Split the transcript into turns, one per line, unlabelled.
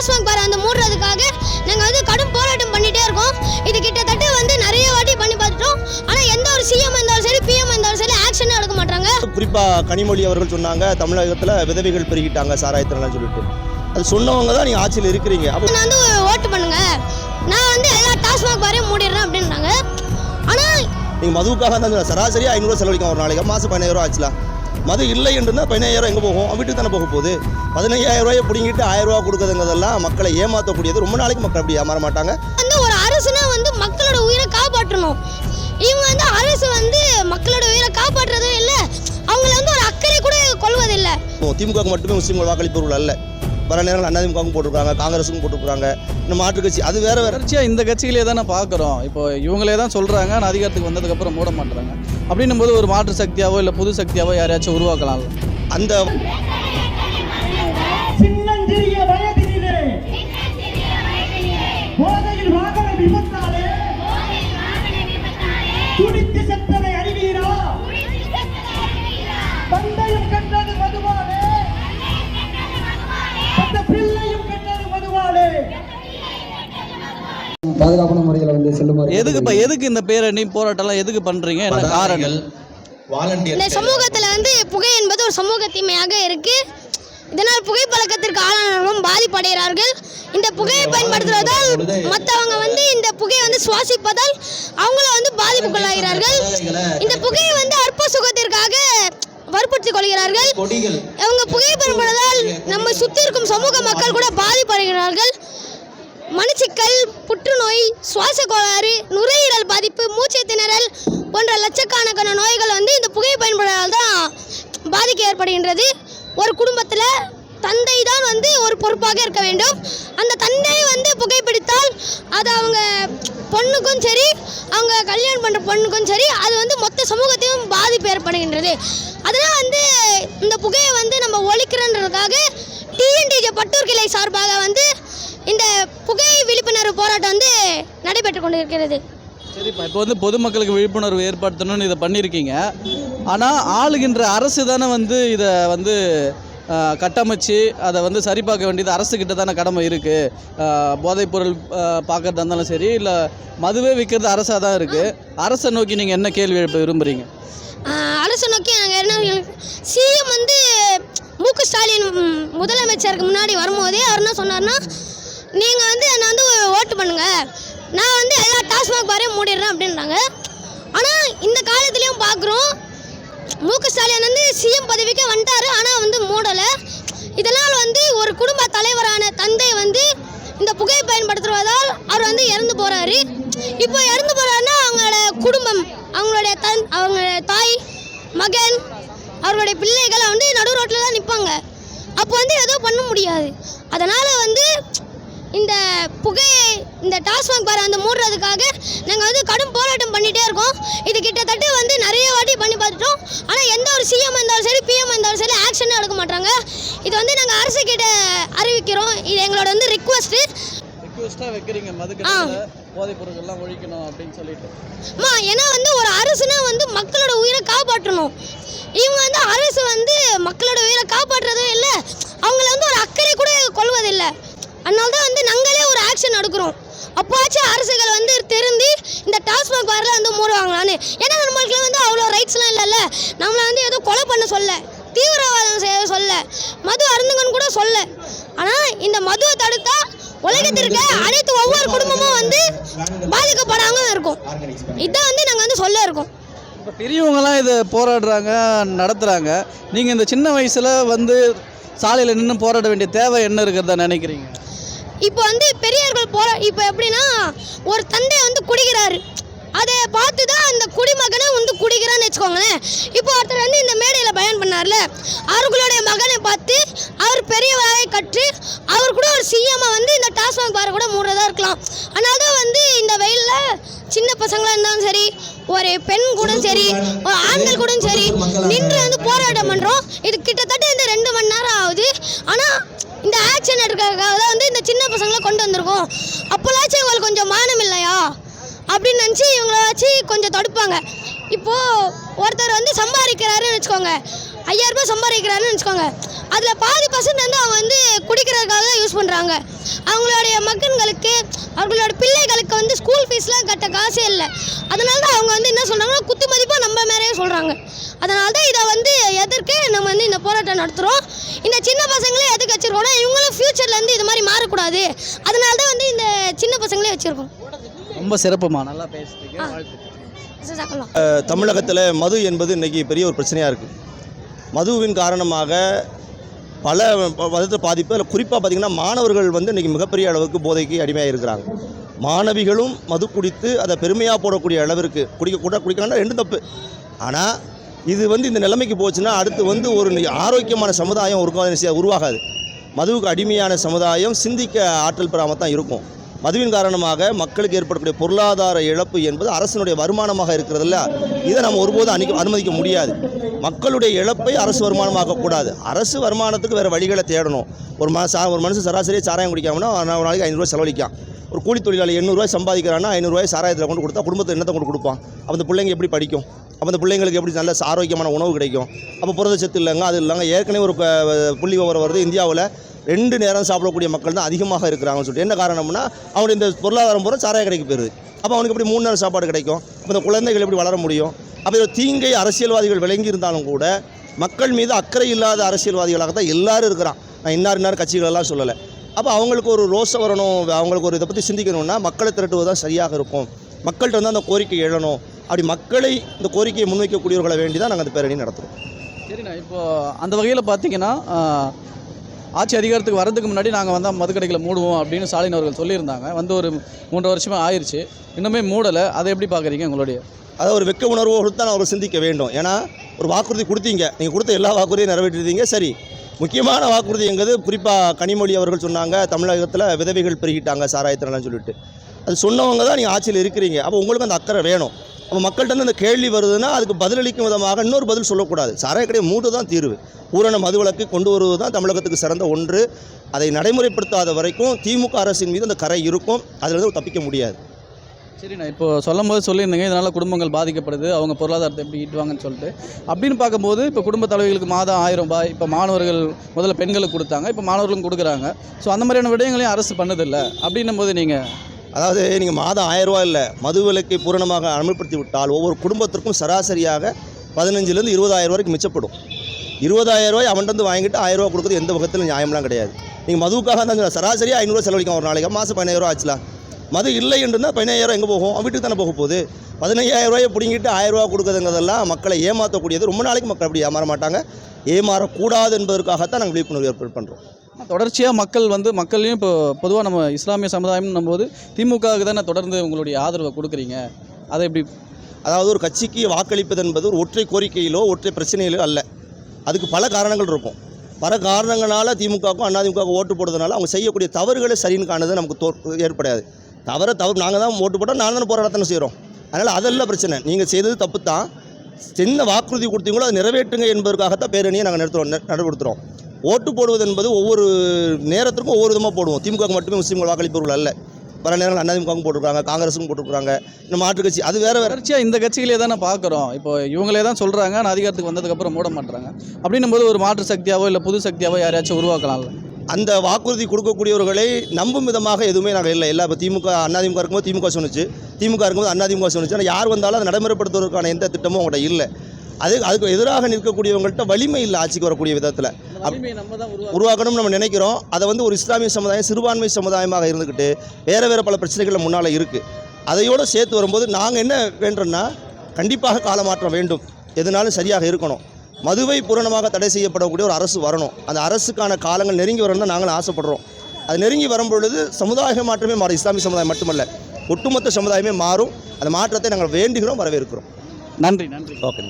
டாஸ்மாக் பாரை வந்து மூடுறதுக்காக நாங்கள் வந்து கடும் போராட்டம் பண்ணிட்டே இருக்கோம். இது கிட்டத்தட்ட வந்து நிறைய வாட்டி பண்ணி பார்த்துட்டோம். ஆனால் எந்த ஒரு சிஎம் இருந்தாலும் சரி பிஎம் இருந்தாலும் சரி ஆக்ஷனே எடுக்க மாட்டாங்க.
குறிப்பாக கனிமொழி அவர்கள் சொன்னாங்க தமிழகத்தில் விதவைகள் பெருகிட்டாங்க சாராயத்திலாம் சொல்லிட்டு. அது சொன்னவங்க தான் நீங்கள் ஆட்சியில் இருக்கிறீங்க. அப்போ
நான் வந்து ஓட்டு பண்ணுங்க. நான் வந்து எல்லா டாஸ்மாக் பாரையும் மூடிடுறேன் அப்படின்றாங்க ஆனால்
நீங்கள் மதுவுக்காக தான். சராசரியாக ஐநூறுவா செலவழிக்கும் ஒரு நாளைக்கு. மாதம் பதினாயிரம் ஆச்சுலாம் மது இல்லை என்றுனா பதினாயிரம் எங்கே போகும்? வீட்டுக்கு தானே போக போகுது பதினையாயிரம் ரூபாயை பிடிங்கிட்டு ஆயிரம் ரூபா கொடுக்குறதுங்கிறதெல்லாம் மக்களை ஏமாற்றக்கூடியது ரொம்ப நாளைக்கு மக்கள் அப்படி ஏமாற மாட்டாங்க.
வந்து ஒரு அரசுனா வந்து மக்களோட உயிரை காப்பாற்றணும். இவங்க வந்து அரசு வந்து மக்களோட உயிரை காப்பாற்றுறதும் இல்லை அவங்கள வந்து ஒரு அக்கறை கூட கொள்வதில்லை.
திமுகவுக்கு மட்டுமே முஸ்லீம்கள் வாக்களிப்பவர்கள் அல்ல. வர நேரங்கள் அதிமுகவும் போட்டிருக்காங்க காங்கிரஸுக்கும் போட்டிருக்காங்க. இந்த மாற்று கட்சி அது வேற வேற.
இந்த கட்சிகளே தானே பார்க்குறோம். இப்போ இவங்களே தான் சொல்கிறாங்க ஆனால் அதிகாரத்துக்கு வந்ததுக்கப்புறம் மூட மாட்டுறாங்க. அப்படின்னும் போது ஒரு மாற்று சக்தியாவோ இல்லை புது சக்தியாவோ யாரையாச்சும் உருவாக்கலாம்
அந்த
பாதுகாப்பான முறையில் வந்து செல்லுமாறு
எதுக்கு இப்போ எதுக்கு இந்த பேரணி போராட்டம்லாம் எதுக்கு பண்ணுறீங்க என்ன காரணம்?
இந்த சமூகத்தில் வந்து புகை என்பது ஒரு சமூக தீமையாக இருக்கு. இதனால் புகைப்பழக்கத்திற்கு ஆளானவர்களும் பாதிப்படைகிறார்கள். இந்த புகையை பயன்படுத்துவதால் மற்றவங்க வந்து இந்த புகையை வந்து சுவாசிப்பதால் அவங்களும் வந்து பாதிப்புக்குள்ளாகிறார்கள். இந்த புகையை வந்து அற்ப சுகத்திற்காக வற்புறுத்திக் கொள்கிறார்கள். அவங்க புகை பயன்படுவதால் நம்மை சுற்றி இருக்கும் சமூக மக்கள் கூட பாதிப்படைகிறார்கள். மனுச்சிக்கல் புற்றுநோய் சுவாச கோளாறு நுரையீரல் பாதிப்பு மூச்சு திணறல் போன்ற லட்சக்கணக்கான நோய்கள் வந்து இந்த புகை பயன்படுவதால் தான் பாதிக்க ஏற்படுகின்றது. ஒரு குடும்பத்தில் தந்தை தான் வந்து ஒரு பொறுப்பாக இருக்க வேண்டும். அந்த தந்தை வந்து புகைப்பிடித்தால் அது அவங்க பொண்ணுக்கும் சரி அவங்க கல்யாணம் பண்ணுற பொண்ணுக்கும் சரி அது வந்து மொத்த சமூகத்தையும் பாதிப்பு ஏற்படுகின்றது. அதனால் வந்து இந்த புகையை வந்து நம்ம ஒழிக்கிறன்றதுக்காக டிஎன்டிஜே பட்டூர் கிளை சார்பாக வந்து இந்த புகை விழிப்புணர்வு போராட்டம் வந்து நடைபெற்று கொண்டிருக்கிறது.
சரிப்பா இப்போ வந்து பொதுமக்களுக்கு விழிப்புணர்வு ஏற்படுத்தணும்னு இதை பண்ணியிருக்கீங்க. ஆனால் ஆளுகின்ற அரசு தானே வந்து இதை வந்து கட்டமைச்சு அதை வந்து சரி பார்க்க வேண்டியது அரசுக்கிட்ட தானே கடமை இருக்குது போதைப்பொருள் பார்க்கறதா இருந்தாலும் சரி இல்லை மதுவே விற்கிறது அரசாக தான் இருக்குது அரசை நோக்கி நீங்கள் என்ன கேள்வி எழுப்ப விரும்புகிறீங்க
அரசு நோக்கி நாங்கள் என்ன சிஎம் வந்து மு க ஸ்டாலின் முதலமைச்சருக்கு முன்னாடி வரும்போதே அவர் என்ன சொன்னார்னா நீங்கள் வந்து என்னை வந்து ஓட்டு பண்ணுங்க. நான் வந்து எல்லா டாஸ்மாக் பாரையும் மூடிடுறேன் அப்படின்றாங்க. ஆனால் இந்த காலத்துலேயும் பார்க்குறோம் மு க ஸ்டாலின் வந்து சிஎம் பதவிக்கே வந்துட்டார் ஆனால் வந்து மூடலை. இதனால் வந்து ஒரு குடும்ப தலைவரான தந்தை வந்து இந்த புகை பயன்படுத்துவதால் அவர் வந்து இறந்து போகிறாரு இப்போ இறந்து போகிறாருன்னா அவங்களோட குடும்பம் அவங்களுடைய தன் அவங்களுடைய தாய் மகன் அவருடைய பிள்ளைகள் வந்து நடு ரோட்டில் தான் நிற்பாங்க அப்போ வந்து எதுவும் பண்ண முடியாது. அதனால் வந்து இந்த புகையை இந்த டாஸ்மாக் பாரை வந்து மூடுறதுக்காக நாங்கள் வந்து கடும் போராட்டம் பண்ணிகிட்டே இருக்கோம். இது கிட்டத்தட்ட வந்து நிறைய வாட்டி பண்ணி பார்த்துட்டோம். ஆனால் எந்த ஒரு சிஎம் இருந்தாலும் சரி பிஎம் இருந்தாலும் சரி ஆக்ஷனே எடுக்க மாட்டாங்க. இது வந்து நாங்கள் அரசு கிட்ட அறிவிக்கிறோம். இது எங்களோட வந்து ரிக்வஸ்ட்டு
ரிக்வெஸ்ட்டாக வைக்கிறீங்க. மதுக்கடையில் போதைப் பொருட்கள்லாம் ஒழிக்கணும் அப்படின்னு சொல்லிட்டு.
அம்மா ஏன்னா வந்து ஒரு அரசுனா வந்து மக்களோட உயிரை காப்பாற்றணும். இவங்க வந்து அரசு வந்து மக்களோட உயிரை காப்பாற்றுறதும் இல்லை அவங்கள வந்து ஒரு அக்கறை கூட கொள்வதில்லை அதனால தான் வந்து நாங்களே ஒரு ஆக்ஷன் எடுக்கிறோம் அப்போவாச்சும் அரசுகள் வந்து திருந்தி இந்த டாஸ்மாக் பாரில் வந்து மூடுவாங்களான்னு ஏன்னா நம்மளுக்கு வந்து அவ்வளோ ரைட்ஸ்லாம் இல்லைல்ல நம்மளை வந்து ஏதோ கொலை பண்ண சொல்ல தீவிரவாதம் செய்ய சொல்ல மது ஆனால் இந்த மதுவை தடுத்தா உலகத்திற்கு அனைத்து ஒவ்வொரு குடும்பமும் வந்து பாதிக்கப்படாம இருக்கும். இதான் வந்து நாங்கள் வந்து சொல்ல இருக்கோம்.
இப்போ பெரியவங்கலாம் இதை போராடுறாங்க நடத்துகிறாங்க நீங்கள் இந்த சின்ன வயசில் வந்து சாலையில் நின்று போராட வேண்டிய தேவை என்ன இருக்கிறதா நினைக்கிறீங்க?
இப்போ வந்து பெரியவர்கள் போற இப்போ எப்படின்னா ஒரு தந்தை வந்து குடிக்கிறாரு. அதை பார்த்து தான் அந்த குடிமகனை வந்து குடிக்கிறான்னு வச்சுக்கோங்களேன். இப்போ ஒருத்தர் வந்து இந்த மேடையில் பயன் பண்ணார்ல அவர்களுடைய மகனை பார்த்து அவர் பெரியவராக கற்று அவர் கூட ஒரு சிஎம்மாக வந்து இந்த டாஸ்மாக் பாரை கூட மூடுறதா இருக்கலாம். ஆனால் தான் வந்து இந்த வெயிலில் சின்ன பசங்களாக இருந்தாலும் சரி ஒரு பெண் கூட சரி ஒரு ஆண்கள் கூட சரி நின்று வந்து போராட்டம் பண்ணுறோம் இது கிட்டத்தட்ட இந்த ரெண்டு மணி நேரம் ஆகுது. ஆனால் இந்த ஆக்ஷன் எடுக்கிறதுக்காக தான் வந்து இந்த சின்ன பசங்களை கொண்டு வந்திருக்கோம். அப்போலாச்சும் உங்களுக்கு கொஞ்சம் மானம் இல்லையா? அப்படின்னு நினச்சி இவங்கள வச்சு கொஞ்சம் தடுப்பாங்க. இப்போது ஒருத்தர் வந்து சம்பாதிக்கிறாருன்னு வச்சுக்கோங்க. ஐயாயிரரூபா சம்பாதிக்கிறாருன்னு வச்சுக்கோங்க. அதில் பாதி பர்சன்ட் வந்து அவங்க வந்து குடிக்கிறதுக்காக தான் யூஸ் பண்ணுறாங்க அவங்களுடைய மகன்களுக்கு அவங்களோட பிள்ளைகளுக்கு வந்து ஸ்கூல் ஃபீஸ்லாம் கட்ட காசே இல்லை. அதனால தான் அவங்க வந்து என்ன சொல்கிறாங்கன்னா குத்து மதிப்பாக நம்ம மேலேயே சொல்கிறாங்க அதனால தான் இதை வந்து எதிர்க்க நம்ம வந்து இந்த போராட்டம் நடத்துகிறோம் இந்த சின்ன பசங்களே எதுக்கு வச்சுருக்கோம்னா இவங்களும் ஃப்யூச்சர்லேருந்து இது மாதிரி மாறக்கூடாது. அதனால தான் வந்து இந்த சின்ன பசங்களே வச்சுருக்கோம்.
ரொம்ப சிறப்புமா நல்லா பேசுறீங்க.
தமிழகத்தில் மது என்பது இன்றைக்கி பெரிய ஒரு பிரச்சனையாக இருக்குது மதுவின் காரணமாக பல விதத்தில் பாதிப்பு அதில் குறிப்பாக பார்த்திங்கன்னா மாணவர்கள் வந்து இன்றைக்கி மிகப்பெரிய அளவுக்கு போதைக்கு அடிமையாக இருக்கிறாங்க மாணவிகளும் மது குடித்து அதை பெருமையாக போடக்கூடிய அளவிற்கு குடிக்க கூட குடிக்கணும்னா ரெண்டு தப்பு. ஆனால் இது வந்து இந்த நிலைமைக்கு போச்சுன்னா அடுத்து வந்து ஒரு ஆரோக்கியமான சமுதாயம் ஒரு உருவாகாது. மதுவுக்கு அடிமையான சமுதாயம் சிந்திக்க ஆற்றல் பெறாமல் தான் இருக்கும். மதுவின் காரணமாக மக்களுக்கு ஏற்படக்கூடிய பொருளாதார இழப்பு என்பது அரசினுடைய வருமானமாக இருக்கிறதில்ல. இதை நம்ம ஒருபோதும் அனுமதி அனுமதிக்க முடியாது. மக்களுடைய இழப்பை அரசு வருமானமாக்கக்கூடாது அரசு வருமானத்துக்கு வேறு வழிகளை தேடணும். ஒரு மா சா ஒரு மனுஷன் சராசரியாக சாராயம் குடிக்காமனா ஒரு நாளைக்கு ஐநூறுரூவா செலவழிக்கான். ஒரு கூலி தொழிலாளி எண்ணூறுரூவாய் சம்பாதிக்கிறான்னா ஐநூறுரூவாய் சாராயத்தில் கொண்டு கொடுத்தா குடும்பத்தை என்னத்தை கொண்டு கொடுப்பான்? அப்போ அந்த பிள்ளைங்க எப்படி படிக்கும்? அப்போ அந்த பிள்ளைங்களுக்கு எப்படி நல்ல ஆரோக்கியமான உணவு கிடைக்கும்? அப்போ புரதச்சத்து இல்லைங்க அது இல்லைங்க. ஏற்கனவே ஒரு புள்ளி விவரம் வருது. இந்தியாவில் ரெண்டு நேரம் சாப்பிடக்கூடிய மக்கள் தான் அதிகமாக இருக்கிறாங்கன்னு சொல்லிட்டு. என்ன காரணம்னா அவனுடைய இந்த பொருளாதாரம் பூரா சாராய கடைக்கு போயிருது. அப்போ அவனுக்கு எப்படி மூணு நேரம் சாப்பாடு கிடைக்கும்? அப்போ இந்த குழந்தைகள் எப்படி வளர முடியும்? அப்போ இந்த தீங்கை அரசியல்வாதிகள் விளங்கி இருந்தாலும் கூட மக்கள் மீது அக்கறை இல்லாத அரசியல்வாதிகளாக தான் எல்லாரும் இருக்கிறான். நான் இன்னார் இன்னார் கட்சிகளெல்லாம் சொல்லலை. அப்போ அவங்களுக்கு ஒரு ரோசை வரணும் அவங்களுக்கு ஒரு இதை பற்றி சிந்திக்கணும்னா மக்களை திரட்டுவது தான் சரியாக இருக்கும். மக்கள்கிட்ட வந்து அந்த கோரிக்கை எழணும். அப்படி மக்களை இந்த கோரிக்கையை முன்வைக்கக்கூடியவர்களை வேண்டி தான் நாங்கள் அந்த பேரணி நடத்துகிறோம்
சரிண்ணா இப்போது அந்த வகையில் பார்த்தீங்கன்னா ஆட்சி அதிகாரத்துக்கு வரதுக்கு முன்னாடி நாங்கள் வந்து மதுக்கடைகளை மூடுவோம் அப்படின்னு ஸ்டாலின் அவர்கள் சொல்லியிருந்தாங்க. வந்து ஒரு மூன்று வருஷமாக ஆயிடுச்சு இன்னுமே மூடலை. அதை எப்படி பார்க்குறீங்க உங்களுடைய?
அதை ஒரு வெக்க உணர்வோடு தான் அவர் சிந்திக்க வேண்டும். ஏன்னா ஒரு வாக்குறுதி கொடுத்தீங்க. நீங்கள் கொடுத்த எல்லா வாக்குறுதியும் நிறைவேற்றிருந்தீங்க. சரி. முக்கியமான வாக்குறுதி எங்கிறது குறிப்பாக கனிமொழி அவர்கள் சொன்னாங்க. தமிழகத்தில் விதவைகள் பெருகிட்டாங்க சாராயத்தினலாம் சொல்லிட்டு. அது சொன்னவங்க தான் நீங்கள் ஆட்சியில் இருக்கிறீங்க. அப்போ உங்களுக்கு அந்த அக்கறை வேணும். அப்போ மக்கள்கிட்ட அந்த கேள்வி வருதுன்னா அதுக்கு பதிலளிக்கும் விதமாக இன்னொரு பதில் சொல்லக்கூடாது. சாராய கடையை தான் தீர்வு பூரண மதுவிலக்கு கொண்டு வருவது தான் தமிழகத்துக்கு சிறந்த ஒன்று. அதை நடைமுறைப்படுத்தாத வரைக்கும் திமுக அரசின் மீது அந்த கரை இருக்கும். அதிலிருந்து தப்பிக்க முடியாது.
சரிண்ணா இப்போ சொல்லும் போது சொல்லியிருந்தீங்க இதனால் குடும்பங்கள் பாதிக்கப்படுது அவங்க பொருளாதாரத்தை எப்படி ஈட்டுவாங்கன்னு சொல்லிட்டு. அப்படின்னு பார்க்கும்போது இப்போ குடும்ப தலைவிகளுக்கு மாதம் ஆயிரம் ரூபாய் இப்போ மாணவர்கள் முதல்ல பெண்களுக்கு கொடுத்தாங்க இப்போ மாணவர்களும் கொடுக்குறாங்க. ஸோ அந்த மாதிரியான விடயங்களையும் அரசு பண்ணதில்லை. அப்படின்னும் போது நீங்கள்
அதாவது நீங்கள் மாதம் ஆயரூவா இல்லை மது விலக்கை பூரணமாக அமல்படுத்தி விட்டால் ஒவ்வொரு குடும்பத்திற்கும் சராசரியாக பதினஞ்சுலேருந்து இருபதாயிரம் ரூபாய்க்கு மிச்சப்படும். இருபதாயிரம் ரூபாய் அவன்கிட்ட வாங்கிட்டு ஆயிரம் ரூபா கொடுக்குறது எந்த பக்கத்தில் நியாயம்லாம் கிடையாது. நீங்கள் மதுவுக்காக தான் சராசரியாக ஐநூறுரூவா செலவழிக்கும் ஒரு நாளைக்கு மாதம் பதினாயிரம் ரூபா ஆச்சுலாம் மது இல்லை என்றுனா பதினாயிரம் எங்கே போகும்? வீட்டுக்கு தானே போக போகுது. பதினையாயிரம் ரூபாயை பிடிங்கிட்டு ஆயிரம் ரூபா கொடுக்குறதுங்கிறதெல்லாம் மக்களை ஏமாற்றக்கூடியது ரொம்ப நாளைக்கு மக்கள் அப்படி ஏமாற மாட்டாங்க. ஏமாறக்கூடாது என்பதற்காகத்தான் நாங்கள் விழிப்புணர்வு ஏற்பாடு பண்ணுறோம்
தொடர்ச்சியாக மக்கள் வந்து மக்களையும் இப்போ பொதுவாக நம்ம இஸ்லாமிய சமுதாயம்னும் போது திமுகவுக்கு தானே தொடர்ந்து உங்களுடைய ஆதரவை கொடுக்குறீங்க. அதை எப்படி
அதாவது ஒரு கட்சிக்கு வாக்களிப்பது என்பது ஒரு ஒற்றை கோரிக்கையிலோ ஒற்றை பிரச்சனையிலோ அல்ல. அதுக்கு பல காரணங்கள் இருக்கும். பல காரணங்களால் திமுகவுக்கும் அதிமுகவுக்கும் ஓட்டு போடுறதுனால அவங்க செய்யக்கூடிய தவறுகளை சரின்னு காணுது நமக்கு தோ ஏற்படாது. தவற தவறு. நாங்கள் தான் ஓட்டு போட்டால் நாங்கள் தானே போராட்டத்தானே செய்கிறோம் அதனால் அதெல்லாம் பிரச்சனை. நீங்கள் செய்தது தப்பு தான். சின்ன வாக்குறுதி கொடுத்தீங்களோ அதை நிறைவேற்றுங்க என்பதற்காகத்தான் பேரணியை நாங்கள் நிறுத்துறோம் ந- நடைபெறுத்துறோம். ஓட்டு போடுவது என்பது ஒவ்வொரு நேரத்திற்கும் ஒவ்வொரு விதமாக போடுவோம். திமுக மட்டுமே முஸ்லீம்கள் வாக்களிப்பவர்கள் அல்ல. பல நேரங்கள் அதிமுகவும் போட்டிருக்காங்க காங்கிரஸும் போட்டிருக்காங்க. இந்த மாற்று கட்சி அது வேற வேற.
இந்த கட்சிகளே தானே பார்க்குறோம். இப்போ இவங்களே தான் சொல்கிறாங்க நான் அதிகாரத்துக்கு வந்ததுக்கப்புறம் மூட மாட்டுறாங்க அப்படின்னும் போது ஒரு மாற்று சக்தியாவோ இல்லை புது சக்தியாவோ யாரையாச்சும் உருவாக்கலாம்ல?
அந்த வாக்குறுதி கொடுக்கக்கூடியவர்களை நம்பும் விதமாக எதுவுமே நாங்கள் இல்லை. எல்லா இப்போ திமுக அதிமுக இருக்கும்போது திமுக சொன்னுச்சு. திமுக இருக்கும்போது அதிமுக சொன்னுச்சு. ஆனால் யார் வந்தாலும் அதை நடைமுறைப்படுத்துவதற்கான எந்த திட்டமும் அவங்கள்ட்ட இல்லை. அது அதுக்கு எதிராக நிற்கக்கூடியவங்கள்ட்ட வலிமை இல்லை ஆட்சிக்கு வரக்கூடிய விதத்தில். உருவாக்கணும்னு நம்ம நினைக்கிறோம். அதை வந்து ஒரு இஸ்லாமிய சமுதாயம் சிறுபான்மை சமுதாயமாக இருந்துக்கிட்டு வேறு வேறு பல பிரச்சனைகள் முன்னால் இருக்குது அதையோடு சேர்த்து வரும்போது நாங்கள் என்ன வேண்டும்னா கண்டிப்பாக காலமாற்றம் வேண்டும். எதுனாலும் சரியாக இருக்கணும். மதுவை பூரணமாக தடை செய்யப்படக்கூடிய ஒரு அரசு வரணும். அந்த அரசுக்கான காலங்கள் நெருங்கி வரணும் தான் நாங்களும் ஆசைப்படுறோம். அது நெருங்கி வரும் பொழுது சமுதாய மாற்றமே மாறும். இஸ்லாமிய சமுதாயம் மட்டுமல்ல ஒட்டுமொத்த சமுதாயமே மாறும். அந்த மாற்றத்தை நாங்கள் வேண்டுகிறோம் வரவேற்கிறோம்.
நன்றி நன்றி.
ஓகே